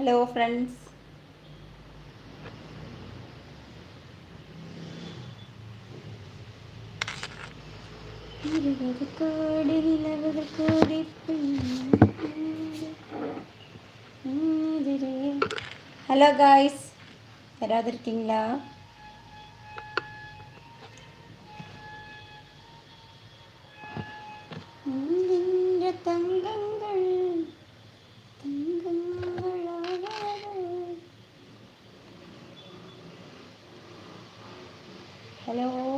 Hello friends இருபது கோடி நிலவுகள் கோடி ஹலோ காய்ஸ் யாராவது இருக்கீங்களா Hasta.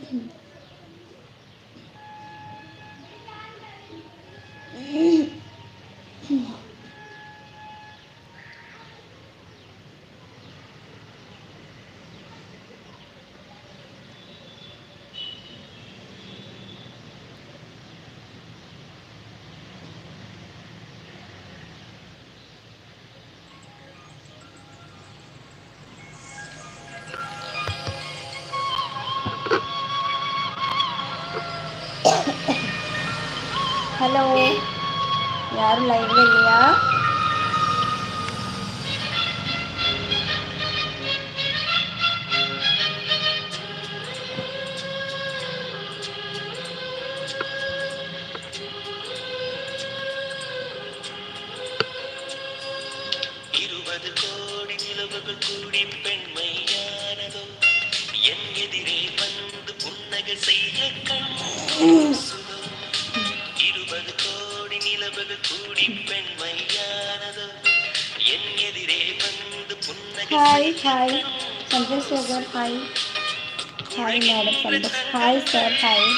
Hello hello. யாரும் லைவ்ல இல்லையா? இருபது கோடி நிலவுகள் கூடி பெண்மையானதோ என் எதிரே வந்து புன்னகை செய்ய கண். ஹாய் ஹாய் கண் Chandrasekar hi hi madam Santhosh hi sir hi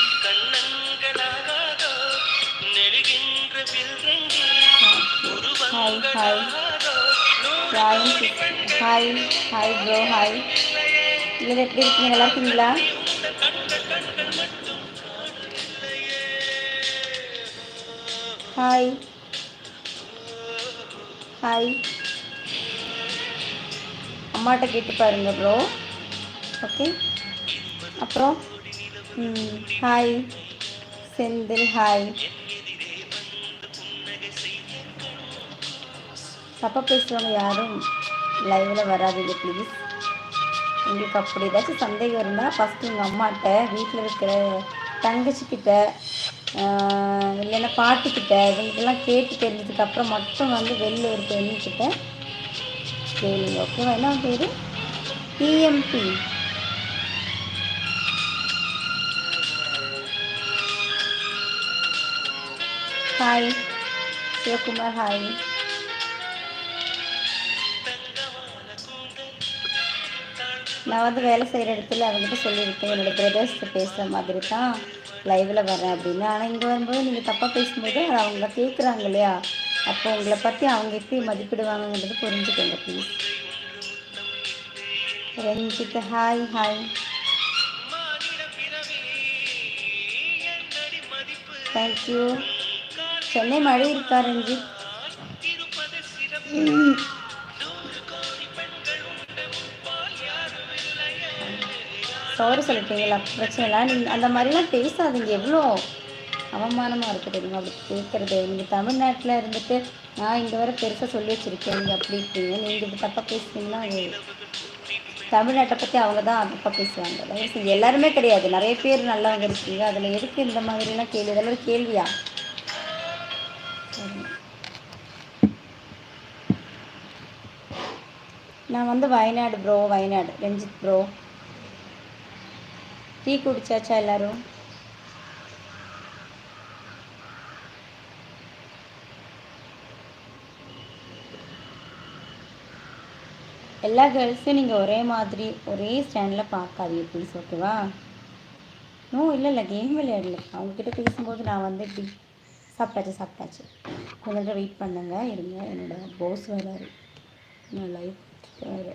hi hi Rayan hi hi bro hi நீங்கள் எப்படி இருக்கீங்க? நல்லா இருக்கீங்களா? ஹாய் ஹாய் அம்மாட்ட கேட்டு பாருங்க ப்ரோ ஓகே அப்புறம் ஹாய் செந்தில் ஹாய் தப்பாக பேசுகிறவங்க யாரும் லைவில் வராதீங்க ப்ளீஸ் உங்களுக்கு அப்படி ஏதாச்சும் சந்தேகம் இருந்தால் ஃபஸ்ட்டு உங்கள் அம்மாட்ட வீட்டில் இருக்கிற தங்கச்சிக்கிட்ட இல்லைன்னா பாட்டிக்கிட்ட இதெல்லாம் கேட்டு தெரிஞ்சதுக்கப்புறம் மட்டும் வந்து வெளில ஒரு பெண்ணுக்கிட்ட கேளுங்க ஓகேவா என்ன பேர்? டிஎம்பி ஹாய் சிவகுமார் ஹாய் நான் வந்து வேலை செய்கிற இடத்துல அவங்ககிட்ட சொல்லியிருக்கேன். என்னோடய பிரதர்ஸ்க்கு பேசுகிற மாதிரி தான் லைவில் வரேன் அப்படின்னு. ஆனால் இங்கே வரும்போது நீங்கள் தப்பாக பேசும்போது அது கேட்குறாங்க இல்லையா? அப்போ உங்களை பற்றி அவங்க எப்படி மதிப்பிடுவாங்கன்றது புரிஞ்சுக்கோங்க please Ranjith hi hi thank you Chennai மழை இருக்கா ரஞ்சித்? சாரி சொல்லிட்டீங்களா பிரச்சனை இல்லை நீங்கள் அந்த மாதிரிலாம் பேசாதீங்க. எவ்வளோ அவமானமாக இருக்குது தெரியுமா? அப்படி கேட்குறது. நீங்கள் தமிழ்நாட்டில் இருந்துட்டு நான் இங்கே வர பெருசாக சொல்லி வச்சுருக்கேன். நீங்கள் அப்படி இருக்கீங்க. நீங்கள் இப்படி தப்பாக பேசுனீங்கன்னா அது தமிழ்நாட்டை பற்றி அவங்க தான் தப்பாக பேசுவாங்க. தயவு எல்லாருமே கிடையாது. நிறைய பேர் நல்லவங்க இருக்கீங்க. அதில் எதுக்கு இந்த மாதிரிலாம் கேள்வி? இதெல்லாம் ஒரு கேள்வியா? நான் வந்து Wayanad bro Wayanad. Ranjith bro tea குடிச்சாச்சா எல்லாரும்? எல்லா கேர்ள்ஸையும் நீங்கள் ஒரே மாதிரி ஒரே ஸ்டாண்டில் பார்க்காதீங்க ப்ளீஸ் ஓகேவா நோ இல்லை இல்லை கேம் விளையாடல. அவங்கக்கிட்ட பேசும்போது நான் வந்து இப்படி சாப்பிட்டாச்சு சாப்பிட்டாச்சு. கொஞ்சம் வெயிட் பண்ணுங்க இருங்க என்னோட போஸ் வராரு. நான் லைஃப் வேறு